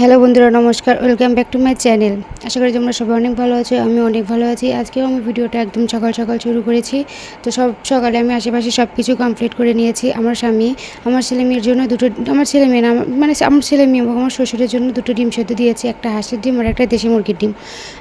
Hello বন্ধুরা, নমস্কার, welcome back to my channel. আশা করি তোমরা সবাই অনেক ভালো আছো আমি অনেক ভালো আছি। আজকেও আমি ভিডিওটা একদম সকাল সকাল শুরু করেছি। তো সব সকালে আমি আশেপাশে সব কিছু কমপ্লিট করে নিয়েছি। আমার স্বামী, আমার ছেলে মেয়ের জন্য দুটো, আমার ছেলে মেয়ে না মানে আমার ছেলে মেয়ে এবং আমার শ্বশুরের জন্য দুটো ডিম সেদ্ধ দিয়েছি, একটা হাঁসের ডিম আর একটা দেশি মুরগির ডিম।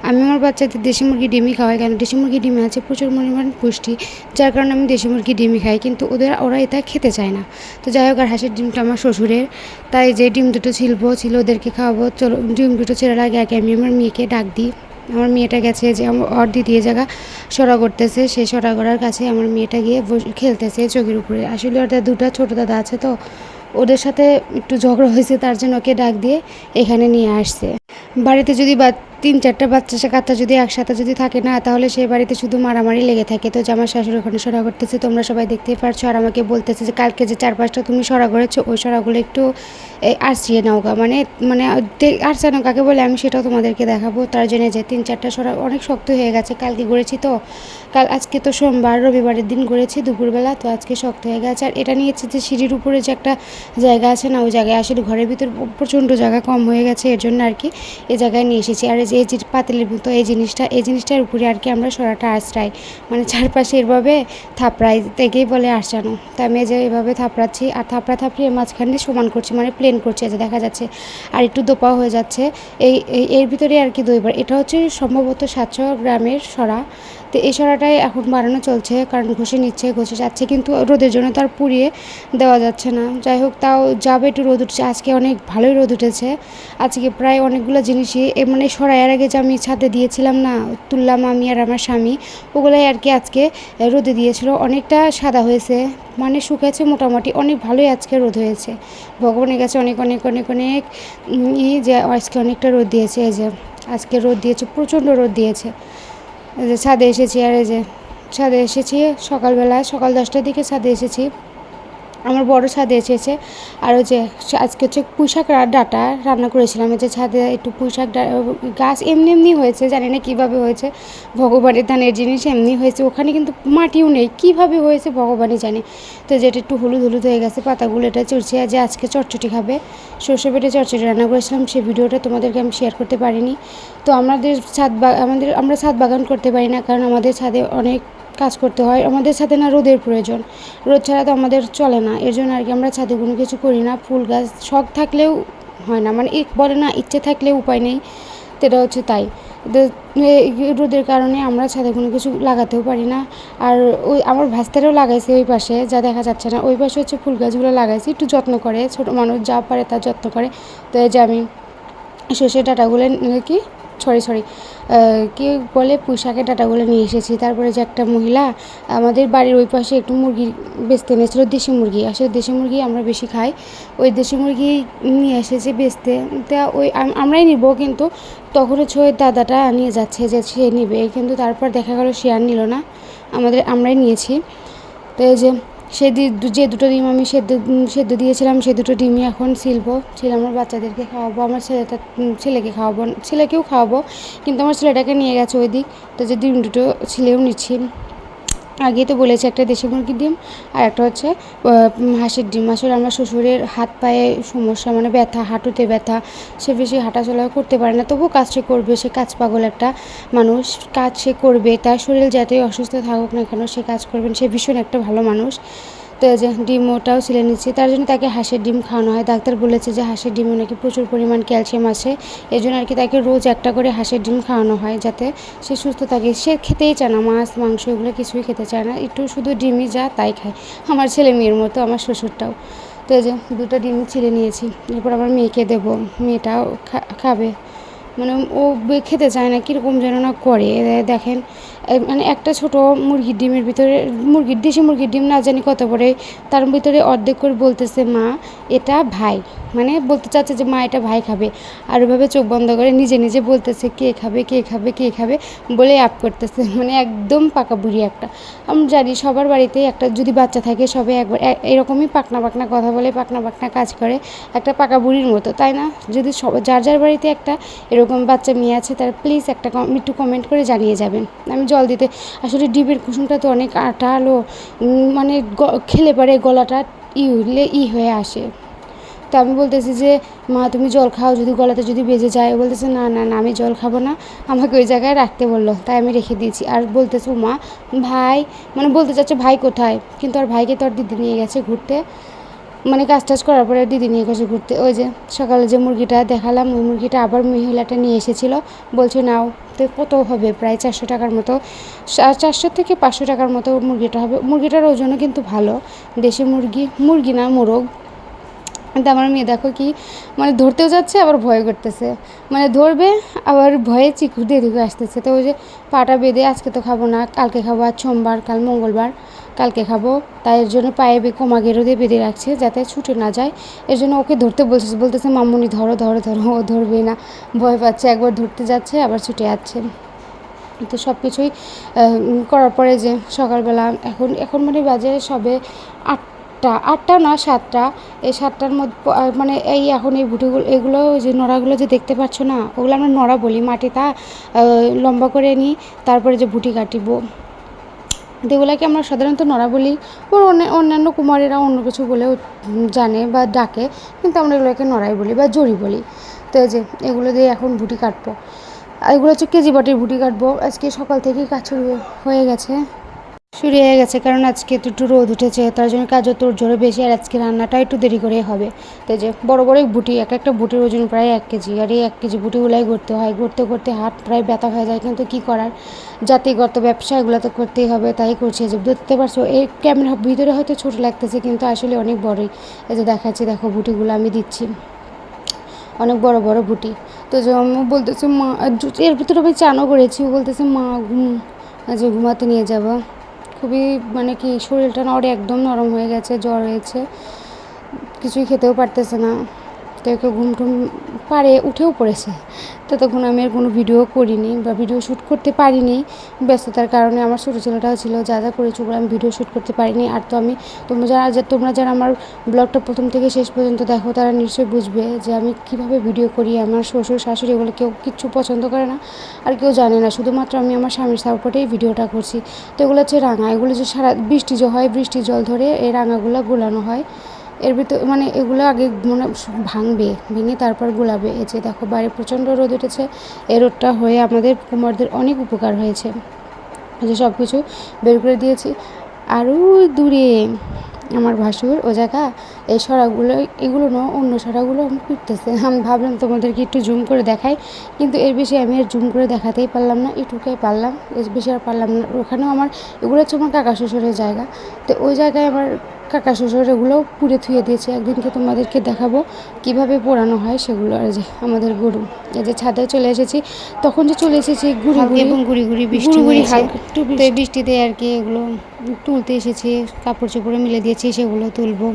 আমি আমার বাচ্চাদের দেশি মুরগির ডিমই খাওয়াই কারণ দেশি মুরগির ডিমে আছে প্রচুর পরিমাণ পুষ্টি, যার কারণে আমি দেশি মুরগির ডিমই খাই, কিন্তু ওদের, ওরা এটা খেতে চায় না। তো যাই হোক, আর হাঁসের ডিমটা আমার শ্বশুরের, তাই যে ডিম দুটো ছিলবো ছিল ওদেরকে খাওয়াবো চলো, ডিম দুটো ছেড়ার আগে আগে আমি আমার মেয়েকে ডাক দিই। আমার মেয়েটা গেছে যে, আমার অর দিদিয়ে জায়গা সরা করতেছে সেই সরা করার কাছে আমার মেয়েটা গিয়ে খেলতেছে চোখের উপরে। আসলে ওদের দুটো ছোটো দাদা আছে তো, ওদের সাথে একটু ঝগড়া হয়েছে, তার জন্য ওকে ডাক দিয়ে এখানে নিয়ে আসছে। বাড়িতে যদি তিন চারটা বাচ্চা সে কাচ্চা যদি একসাথে যদি থাকে না, তাহলে সেই বাড়িতে শুধু মারামারি লেগে থাকে। তো যে আমার শাশুড়ি ওখানে সরা করতেছে, তোমরা সবাই দেখতেই পারছ। আর আমাকে বলতেছে যে, কালকে যে চার পাঁচটা তুমি সরা করেছ, ওই সরাগুলো একটু আরচিয়ে নাও গা। মানে মানে আরচানো কাকে বলে, আমি সেটাও তোমাদেরকে দেখাবো। তার জন্য যে তিন চারটা সরা অনেক শক্ত হয়ে গেছে, কালকে গড়েছি তো। কাল, আজকে তো সোমবার, রবিবারের দিন গড়েছি দুপুরবেলা, তো আজকে শক্ত হয়ে গেছে। আর এটা নিয়েছে যে, সিঁড়ির উপরে যে একটা জায়গা আছে না, ওই জায়গায় আসলে ঘরের ভিতর প্রচণ্ড জায়গা কম হয়ে গেছে, এর জন্য আর কি এ জায়গায় নিয়ে এসেছি। আর যে এই পাতিলের মতো এই জিনিসটা, এই জিনিসটার উপরে আর কি আমরা সরাটা আশ্রাই মানে চারপাশে এভাবে থাপড়াই থেকেই বলে আসানো তো আমি যে এভাবে থাপড়াচ্ছি, আর থাপড়া থাপড়িয়ে মাঝখানে সমান করছি মানে প্লেন করছি যে দেখা যাচ্ছে। আর একটু দোপা হয়ে যাচ্ছে। এই, এই- এর ভিতরে আর কি দইবার, এটা হচ্ছে সম্ভবত সাতশো গ্রামের সরা। তো এই সরাটাই এখন বানানো চলছে কারণ ঘষে নিচ্ছে, ঘষে যাচ্ছে, কিন্তু রোদের জন্য তার পুড়িয়ে দেওয়া যাচ্ছে না। যাই হোক, তাও যাবে একটু রোদ উঠছে, আজকে অনেক ভালোই রোদ উঠেছে। আজকে প্রায় অনেকগুলো জিনিসই মানে সরাইয়ের আগে যে আমি ছাদে দিয়েছিলাম না, তুললাম আমি আর আমার স্বামী, ওগুলাই আর কি আজকে রোদে দিয়েছিল। অনেকটা সাদা হয়েছে মানে শুকেছে মোটামুটি, অনেক ভালোই আজকে রোদ হয়েছে। ভগবানের কাছে অনেক অনেক অনেক অনেক ই যে আজকে অনেকটা রোদ দিয়েছে, এই যে আজকে রোদ দিয়েছে, প্রচণ্ড রোদ দিয়েছে। ছাদে এসেছি আর এই যে ছাদে এসেছি সকালবেলা সকাল দশটার দিকে ছাদে এসেছি। আমার বড় ছাদে এসেছে। আর ওই যে আজকে হচ্ছে পুঁইশাক ডাঁটা রান্না করেছিলাম। যে ছাদে একটু পুঁইশাক গাছ এমনি এমনি হয়েছে, জানি না কীভাবে হয়েছে। ভগবানের ধানের জিনিস এমনি হয়েছে। ওখানে কিন্তু মাটিও নেই। কীভাবে হয়েছে ভগবানই জানে। তো যেটা একটু হলুদ হলুদ হয়ে গেছে, পাতাগুলো এটা চড়ছে। আর যে আজকে চটচটি খাবে। সর্ষে বেটে চটচটি রান্না করেছিলাম। সেই ভিডিওটা তোমাদেরকে আমি শেয়ার করতে পারিনি। তো আমাদের ছাদ আমাদের আমরা ছাদ বাগান করতে পারি না। কারণ আমাদের ছাদে অনেক কাজ করতে হয়। আমাদের ছাদে না রোদের প্রয়োজন। রোদ ছাড়া তো আমাদের চলে না। এর জন্য আর কি আমরা ছাদে কোনো কিছু করি না। ফুল গাছ, শখ থাকলেও হয় না। মানে বলে না, ইচ্ছে থাকলেও উপায় নেই। সেটা হচ্ছে তাই। রোদের কারণে আমরা ছাদে কোনো কিছু লাগাতেও পারি না। আর ওই আমার ভাস্তারেও লাগাইছে ওই পাশে, যা দেখা যাচ্ছে না। ওই পাশে হচ্ছে ফুল গাছগুলো লাগাইছি, একটু যত্ন করে। ছোটো মানুষ যা পারে তা যত্ন করে। তো এই যে আমি সর্ষের ডাটাগুলো, কি? সরি সরি কি বলে, পুঁইশাকের ডাঁটাগুলো নিয়ে এসেছি। তারপরে যে একটা মহিলা আমাদের বাড়ির ওই পাশে একটু মুরগি বেচতে এনেছিল, দেশি মুরগি। আসলে দেশি মুরগি আমরা বেশি খাই। ওই দেশি মুরগি নিয়ে এসেছে বেচতে। তা ওই আমরাই নিব, কিন্তু তখন হচ্ছে ওই দাদাটা নিয়ে যাচ্ছে যে সে নিবে। কিন্তু তারপর দেখা গেল সে আর নিল না। আমাদের আমরাই নিয়েছি। তো এই যে সে যে দুটো ডিম আমি সেদ্ধ সেদ্ধ দিয়েছিলাম, সে দুটো ডিমই এখন শিলবো ছিল আমার বাচ্চাদেরকে খাওয়াবো, আমার ছেলেটা ছেলেকে খাওয়াবো, ছেলেকেও খাওয়াবো, কিন্তু আমার ছেলেটাকে নিয়ে গেছে ওই দিক তো যে ডিম দুটো ছেলেও নিচ্ছি। আগেই তো বলেছি, একটা দেশি মুরগির ডিম আর একটা হচ্ছে হাঁসের ডিম। আসলে আমার শ্বশুরের হাত পায়ে সমস্যা মানে ব্যথা, হাঁটুতে ব্যথা, সে বেশি হাঁটাচলা করতে পারে না। তবুও কাজ সে করবে, সে কাজ পাগল একটা মানুষ। কাজ সে করবে, তার শরীর যাতে অসুস্থ থাকুক না কেন, সে কাজ করবেন, সে ভীষণ একটা ভালো মানুষ। তো যে ডিম ওটাও ছিলে নিচ্ছি। তার জন্য তাকে হাঁসের ডিম খাওয়ানো হয়। ডাক্তার বলেছে যে হাঁসের ডিমে নাকি প্রচুর পরিমাণ ক্যালসিয়াম আছে। এই জন্য আর কি তাকে রোজ একটা করে হাঁসের ডিম খাওয়ানো হয় যাতে সে সুস্থ থাকে। সে খেতেই চায় না, মাছ, মাংস এগুলো কিছুই খেতে চায় না। একটু শুধু ডিমই যা তাই খায়। আমার ছেলে মেয়ের মতো, আমার শ্বশুরটাও। তো যে দুটো ডিম ছিলে নিয়েছি। এরপর আমার মেয়েকে দেবো। মেয়েটাও খাবে। মানে ও খেতে চায় না, কীরকম যেন না করে। দেখেন মানে একটা ছোট মুরগির ডিমের ভিতরে, মুরগির, দেশি মুরগির ডিম না জানি কত পরে তার ভিতরে অর্ধেক করে বলতেছে মা, এটা ভাই। মানে বলতে চাচ্ছে যে মা এটা ভাই খাবে। আর ওভাবে চোখ বন্ধ করে নিজে নিজে বলতেছে কে খাবে কে খাবে কে খাবে? বলে আপ করতেছে মানে একদম পাকা বুড়ি একটা। আমি জানি সবার বাড়িতেই একটা যদি বাচ্চা থাকে সবাই একবার এরকমই পাকনা পাকনা কথা বলে পাকনা পাকনা কাজ করে একটা পাকা বুড়ির মতো তাই না? যদি সব যার যার বাড়িতে একটা এরকম বাচ্চা মেয়ে আছে তার প্লিজ একটা একটু কমেন্ট করে জানিয়ে যাবেন। আমি জল দিতে আসলে ডিমের কুসুমটা তো অনেক আটালো উম, মানে খেলে পারে গলাটা ই ই হয়ে আসে। তো আমি বলতেছি যে, মা, তুমি জল খাও, যদি গলাতে যদি বেজে যায়। বলতেছে, না না না, আমি জল খাব না। আমাকে ওই জায়গায় রাখতে বলল, তাই আমি রেখে দিয়েছি। আর বলতেছে মা, ভাই মানে বলতে চাচ্ছে, ভাই কোথায়? কিন্তু আর ভাইকে তো আর দিদি নিয়ে গেছে ঘুরতে। মানে কাজ টাজ করার পরে দিদি নিয়ে গেছে ঘুরতে। ওই যে, সকালে যে মুরগিটা দেখালাম, ওই মুরগিটা আবার মহিলাটা নিয়ে এসেছিল। বলছে, নাও। তো কত হবে? প্রায় চারশো টাকার মতো। চারশো থেকে পাঁচশো টাকার মতো মুরগিটা হবে। মুরগিটার ওজনও কিন্তু ভালো। দেশি মুরগি মুরগি না, মোরগ। কিন্তু আমার মেয়ে দেখো কি মানে ধরতেও যাচ্ছে, আবার ভয় করতেছে। মানে ধরবে, আবার ভয়ে চিকু দিয়ে দিকে আসতেছে। তো ওই যে পাটা বেঁধে আজকে তো খাব না, কালকে খাব আজ সোমবার, কাল মঙ্গলবার, কালকে খাব। তাই এর জন্য পায়ে কোমা গেরো দিয়ে বেঁধে রাখছে, যাতে ছুটে না যায়। এর জন্য ওকে ধরতে বলছে বলতেছে, মামুনি, ধরো ধরো ধরো, ও ধরবে না। ভয় পাচ্ছে, একবার ধরতে যাচ্ছে, আবার ছুটে যাচ্ছে তো সব কিছুই করার পরে যে সকালবেলা, এখন এখন মানে বাজে সবে আটটা আটটা না, সাতটা। এই সাতটার মধ্যে মানে এই এখন এই ভুটিগুলো, এগুলো যে নড়াগুলো যে দেখতে পাচ্ছ না, ওগুলো আমরা নড়া বলি। মাটিটা লম্বা করে নিই, তারপরে যে ভুটি কাটিব। তো এগুলোকে আমরা সাধারণত নড়া বলি। অন্যান্য কুমারেরা অন্য কিছু বলেও জানে বা ডাকে, কিন্তু আমরা এগুলোকে নড়াই বলি বা জড়ি বলি। তো এই যে, এগুলো দিয়ে এখন ভুটি কাটবো। এগুলো হচ্ছে কেজি বাটির ভুটি কাটবো। আজকে সকাল থেকেই কাজ হয়ে গেছে। শুরু হয়ে গেছে, কারণ আজকে তো একটু রোদ উঠেছে, তার জন্য কাজও তোর জোরে বেশি, আর আজকে রান্নাটা একটু দেরি করে হবে। তো যে বড় বড় বুটি, এক একটা বুটির ওজন প্রায় এক কেজি, আর এই এক কেজি বুটিগুলাই করতে হয় করতে করতে হাত প্রায় ব্যথা হয়ে যায়, কিন্তু কি করার? জাতিগত ব্যবসা এগুলো তো করতেই হবে, তাই করছে। যে দেখতে পারছ, এই ক্যামেরা ভিতরে হয়তো ছোট লাগতেছে, কিন্তু আসলে অনেক বড়ই। এই যে দেখাচ্ছি, দেখো বুটিগুলো আমি দিচ্ছি। অনেক বড় বড় বুটি। তো যে বলতেছে মা, এর ভিতরে আমি চানও করেছি বলতেছে মা, ঘুম, আজ ঘুমাতে নিয়ে যাব। খুবই মানে কি শরীরটা না ওর একদম নরম হয়ে গেছে, জ্বর হয়েছে, কিছুই খেতেও পারতেছে না। তো একে ঘুম টুম পারে উঠেও পড়েছে। তো তখন আমি আর কোনো ভিডিও করিনি বা ভিডিও শ্যুট করতে পারিনি। ব্যস্ততার কারণে আমার ছোটো ছেলেটাও ছিল, যা যা করেছে ওগুলো আমি ভিডিও শ্যুট করতে পারিনি। আর তো আমি, তোমরা যারা তোমরা যারা আমার ব্লগটা প্রথম থেকে শেষ পর্যন্ত দেখো, তারা নিশ্চয়ই বুঝবে যে আমি কীভাবে ভিডিও করি। আমার শ্বশুর, শাশুড়ি এগুলো কেউ কিচ্ছু পছন্দ করে না আর কেউ জানে না। শুধুমাত্র আমি আমার স্বামীর সাপোর্টেই ভিডিওটা করছি। তো এগুলো হচ্ছে রাঙা। এগুলো যে সারা বৃষ্টি যে হয় বৃষ্টি জল ধরে এই রাঙাগুলো গোলানো হয়। এর ভিতরে মানে এগুলো আগে মনে ভাঙবে, ভেঙে তারপর গোলাবে। এই যে দেখো বাইরে প্রচণ্ড রোদ উঠেছে। এই রোদটা হয়ে আমাদের কুমারদের অনেক উপকার হয়েছে। যে সব কিছু বের করে দিয়েছি। আরও দূরে, আমার ভাসুর, ও জায়গা, এই সরাগুলো এগুলো না, অন্য সরাগুলো আমি পিটতেছে আমি ভাবলাম তোমাদেরকে একটু জুম করে দেখাই, কিন্তু এর বেশি আমি আর জুম করে দেখাতেই পারলাম না, এটুকুই পারলাম, এর বেশি আর পারলাম না। ওখানেও আমার, এগুলো হচ্ছে আমার কাকা শ্বশুরের জায়গা। তো ওই জায়গায় আমার কাকা শ্বশুর এগুলো পুড়ে থুয়ে দিয়েছে। একদিনকে তোমাদেরকে দেখাবো কীভাবে পোড়ানো হয় সেগুলো। আর যে আমাদের গরু এই যে ছাদে চলে এসেছি। তখন যে চলে এসেছি গুড়ি গুড়ি এবং গুড়ি গুড়ি বৃষ্টি গুড়ি একটু বৃষ্টিতে আর কি এগুলো তুলতে এসেছি কাপড় চোপড়ে মিলে দিয়েছি সেগুলো তুলবো।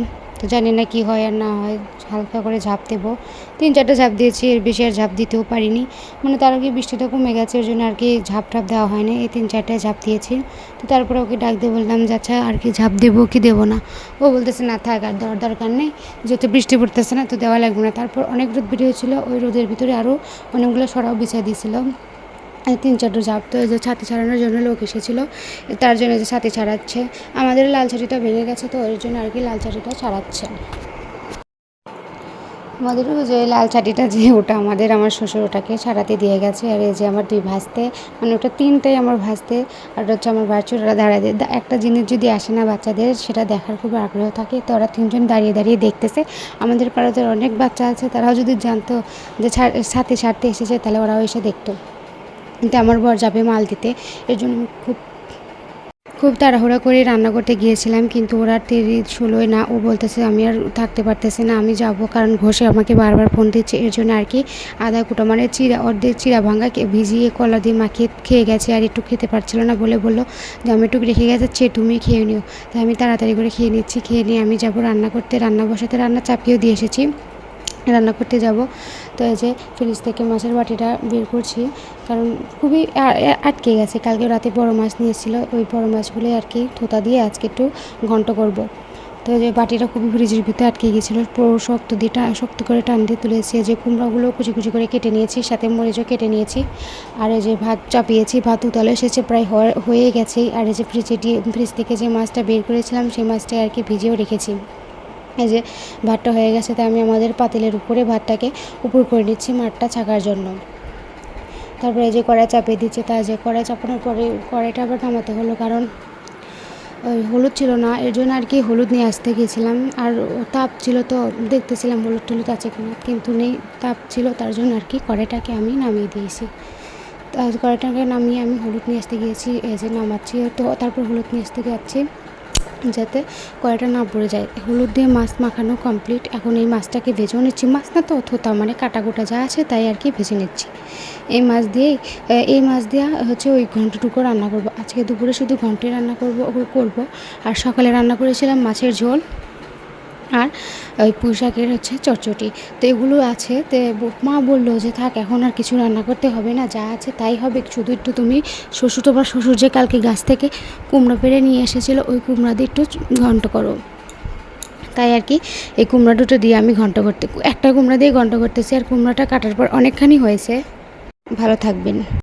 তো জানি না কি হয় আর না হয়, হালকা করে ঝাঁপ দেবো। তিন চারটে ঝাঁপ দিয়েছি, এর বেশি আর ঝাঁপ দিতেও পারিনি। মানে তার আগে বৃষ্টিটা কমে গেছে ওই জন্য আর কি ঝাঁপ টাপ দেওয়া হয়নি এই তিন চারটে ঝাঁপ দিয়েছি। তো তারপরে ওকে ডাক দিয়ে বললাম যে আচ্ছা আর কি ঝাঁপ দেবো, কি দেবো না? ও বলতেছে, না থাক, আর দেওয়ার দরকার নেই। যেহেতু বৃষ্টি পড়তেছে না, তো দেওয়া লাগবে না। তারপর অনেক রোদ বেরিয়ে ছিল ওই রোদের ভিতরে আরও অনেকগুলো সরাও বিছিয়ে দিয়েছিল। এই তিন চারটে জাপ তো এই যে ছাতি ছাড়ানোর জন্য লোক এসেছিল, তার জন্য যে ছাতি ছাড়াচ্ছে। আমাদের লাল ছাতিটা ভেঙে গেছে তো, ওই জন্য আর কি লাল ছাতিটা ছাড়াচ্ছে। আমাদের যে লাল ছাটিটা যে, ওটা আমাদের আমার শ্বশুর ওটাকে ছাড়াতে দিয়ে গেছে। আর এই যে আমার দুই ভাসতে মানে ওটা তিনটাই আমার ভাসতে। আর হচ্ছে আমার বাচ্চা ওরা দাঁড়ায় একটা জিনিস যদি আসে না বাচ্চাদের, সেটা দেখার খুব আগ্রহ থাকে। তো ওরা তিনজন দাঁড়িয়ে দাঁড়িয়ে দেখতেছে। আমাদের পাড়াতে অনেক বাচ্চা আছে, তারাও যদি জানতো যে ছাড় সাথে ছাড়তে এসেছে, তাহলে ওরাও এসে দেখতো। কিন্তু আমার বর যাবে মাল দিতে এর জন্য খুব খুব তাড়াহুড়া করে রান্না করতে গিয়েছিলাম, কিন্তু ওরা দেরি ষোলোয় না, ও বলতেছে আমি আর থাকতে পারতেছি না, আমি যাব, কারণ ঘষে আমাকে বারবার ফোন দিচ্ছে, এর জন্য আর কি আধা কুটো মানে চিরা, অর্ধেক চিরা ভাঙা ভিজিয়ে কলা দিয়ে মাখিয়ে খেয়ে গেছে, আর একটু খেতে পারছিল না বলে বলল, যে আমি একটু রেখে গেছে তুমি খেয়ে নিও। তাই আমি তাড়াতাড়ি করে খেয়ে নিচ্ছি, খেয়ে নিয়ে আমি যাব রান্না করতে, রান্না বসাতে, রান্না চাপিয়েও দিয়ে এসেছি। রান্না করতে যাব। তো এই যে ফ্রিজ থেকে মাছের বাটিটা বের করছি। কারণ খুবই আটকে গেছে। কালকে রাতে বড় মাছ নিয়েছিল। ওই বড় মাছগুলো আর কি থোতা দিয়ে আজকে একটু ঘন্ট করব। তো যে বাটিটা খুবই ফ্রিজের ভিতরে আটকে গেছিল। পুরো শক্ত দিয়ে শক্ত করে টান দিয়ে তুলেছি। যে কুমড়াগুলো কুচি কুচি করে কেটে নিয়েছি, সাথে মরিচও কেটে নিয়েছি। আর এই যে ভাত চাপিয়েছি, ভাত উতলে এসেছে, প্রায় হয়ে- গেছেই। আর এই যে ফ্রিজে ফ্রিজ থেকে যে মাছটা বের করেছিলাম, সেই মাছটা আর কি ভিজেও রেখেছি। এই যে ভাতটা হয়ে গেছে তাই আমি আমাদের পাতিলের উপরে ভাতটাকে উপর করে নিচ্ছি মাঠটা ছাকার জন্য। তারপরে এই যে কড়াই চাপিয়ে দিচ্ছে, তা যে কড়াই চাপানোর পরে কড়াইটা আবার নামাতে হলো, কারণ ওই হলুদ ছিল না, এর জন্য আর কি হলুদ নিয়ে আসতে গিয়েছিলাম আর তাপ ছিল তো দেখতেছিলাম হলুদ টলুদ আছে কিনা, কিন্তু নেই, তাপ ছিল, তার জন্য আর কি কড়াইটাকে আমি নামিয়ে দিয়েছি। কড়াইটাকে নামিয়ে আমি হলুদ নিয়ে আসতে গিয়েছি, এই যে নামাচ্ছি, তো তারপর হলুদ নিয়ে আসতে যাচ্ছি। যাতে কড়াইটা না পড়ে যায়। হলুদ দিয়ে মাছ মাখানো কমপ্লিট এখন এই মাছটাকে ভেজেও নিচ্ছি। মাছ না তো থোতা মানে কাটা গোটা যা আছে তাই আর কি ভেজে নিচ্ছি। এই মাছ দিয়েই এই মাছ দিয়ে হচ্ছে ওই ঘন্টটুকু রান্না করব। আজকে দুপুরে শুধু ঘন্টে রান্না করব করব। আর সকালে রান্না করেছিলাম মাছের ঝোল। আর ওই পুঁই শাকের হচ্ছে চটচটি। তো এগুলো আছে। তো মা বলল যে, থাক, এখন আর কিছু রান্না করতে হবে না, যা আছে তাই হবে। শুধু একটু তুমি শ্বশুর তোমার শ্বশুর যে কালকে গাছ থেকে কুমড়ো পেড়ে নিয়ে এসেছিল, ওই কুমড়া দিয়ে একটু ঘন্ট করো। তাই আর কি, এই কুমড়া দুটো দিয়ে আমি ঘন্ট করতে, একটা কুমড়া দিয়ে ঘন্ট করতেছি, আর কুমড়াটা কাটার পর অনেকখানি হয়েছে। ভালো থাকবেন।